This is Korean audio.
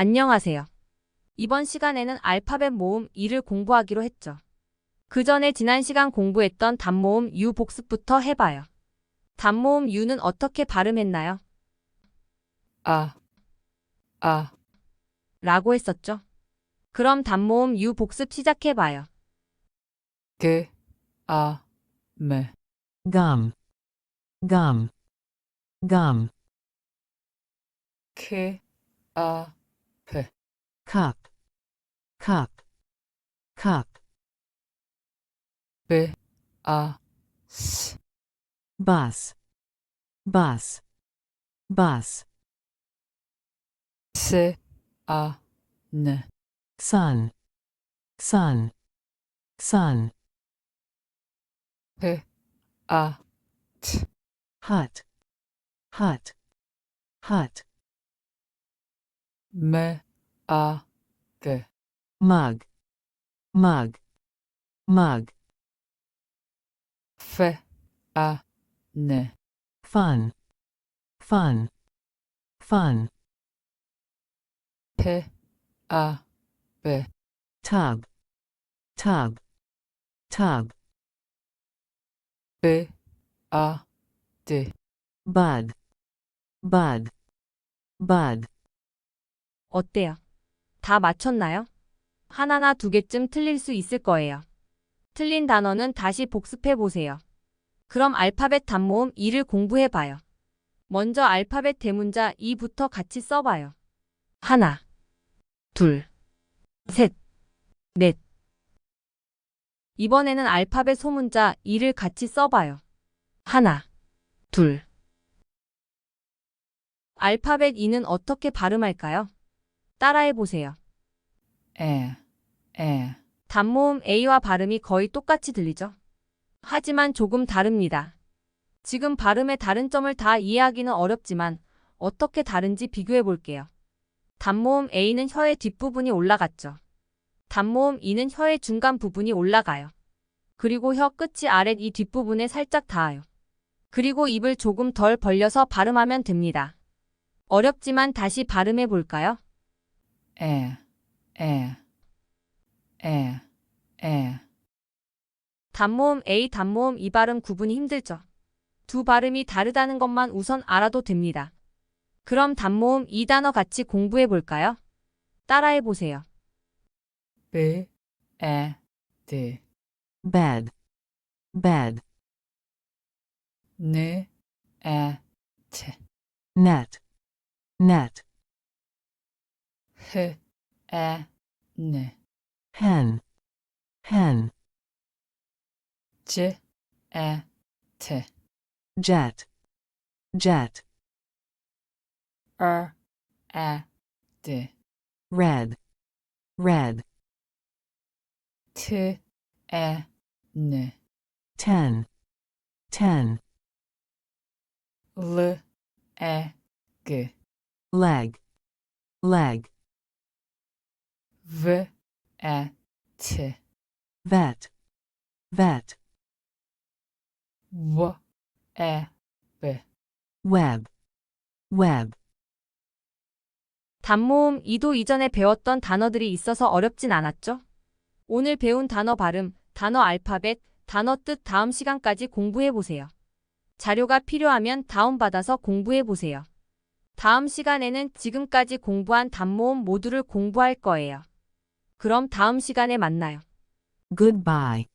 안녕하세요. 이번 시간에는 알파벳 모음 2를 공부하기로 했죠. 그 전에 지난 시간 공부했던 단모음 U 복습부터 해봐요. 단모음 U는 어떻게 발음했나요? 아, 아, 라고 했었죠. 그럼 단모음 U 복습 시작해봐요. 그, 아, 매, gum, gum, gum, 크, 아, 페, cup. Cup. Cup. B a. S. Bus. Bus. Bus. S. A. N. Sun. Sun. Sun. P. A. T. Hut. Hut. Hut. M 아, 게, mug, mug, mug, 페, 아, 네, fun, fun, fun, 페, 아, 베, tub, tub, tub, 베, 아, 데, bud, bud, bud, 어때요? 다 맞췄나요? 하나나 두 개쯤 틀릴 수 있을 거예요. 틀린 단어는 다시 복습해 보세요. 그럼 알파벳 단모음 2를 공부해 봐요. 먼저 알파벳 대문자 2부터 같이 써봐요. 하나, 둘, 셋, 넷. 이번에는 알파벳 소문자 2를 같이 써봐요. 하나, 둘. 알파벳 2는 어떻게 발음할까요? 따라해 보세요. 에, 에, 단모음 A와 발음이 거의 똑같이 들리죠? 하지만 조금 다릅니다. 지금 발음의 다른 점을 다 이해하기는 어렵지만 어떻게 다른지 비교해 볼게요. 단모음 A는 혀의 뒷부분이 올라갔죠. 단모음 E는 혀의 중간 부분이 올라가요. 그리고 혀 끝이 아랫 이 뒷부분에 살짝 닿아요. 그리고 입을 조금 덜 벌려서 발음하면 됩니다. 어렵지만 다시 발음해 볼까요? 에, 에, 에, 에, 단모음 A, 단모음 E 발음 구분이 힘들죠. 두 발음이 다르다는 것만 우선 알아도 됩니다. 그럼 단모음 이 단어 같이 공부해 볼까요? 따라해 보세요. 베, 에, 데, bed, bed, 네, 에, 체, net, net, h e n. Hen. Hen. J e t. Jet. Jet. R e d. Red. Red. T e n. Ten. Ten. L e g. Leg. Leg. 트, vet, vet, w, 에, 베, web, web, 단모음 이도 이전에 배웠던 단어들이 있어서 어렵진 않았죠? 오늘 배운 단어 발음, 단어 알파벳, 단어 뜻 다음 시간까지 공부해 보세요. 자료가 필요하면 다운받아서 공부해 보세요. 다음 시간에는 지금까지 공부한 단모음 모두를 공부할 거예요. 그럼 다음 시간에 만나요. goodbye.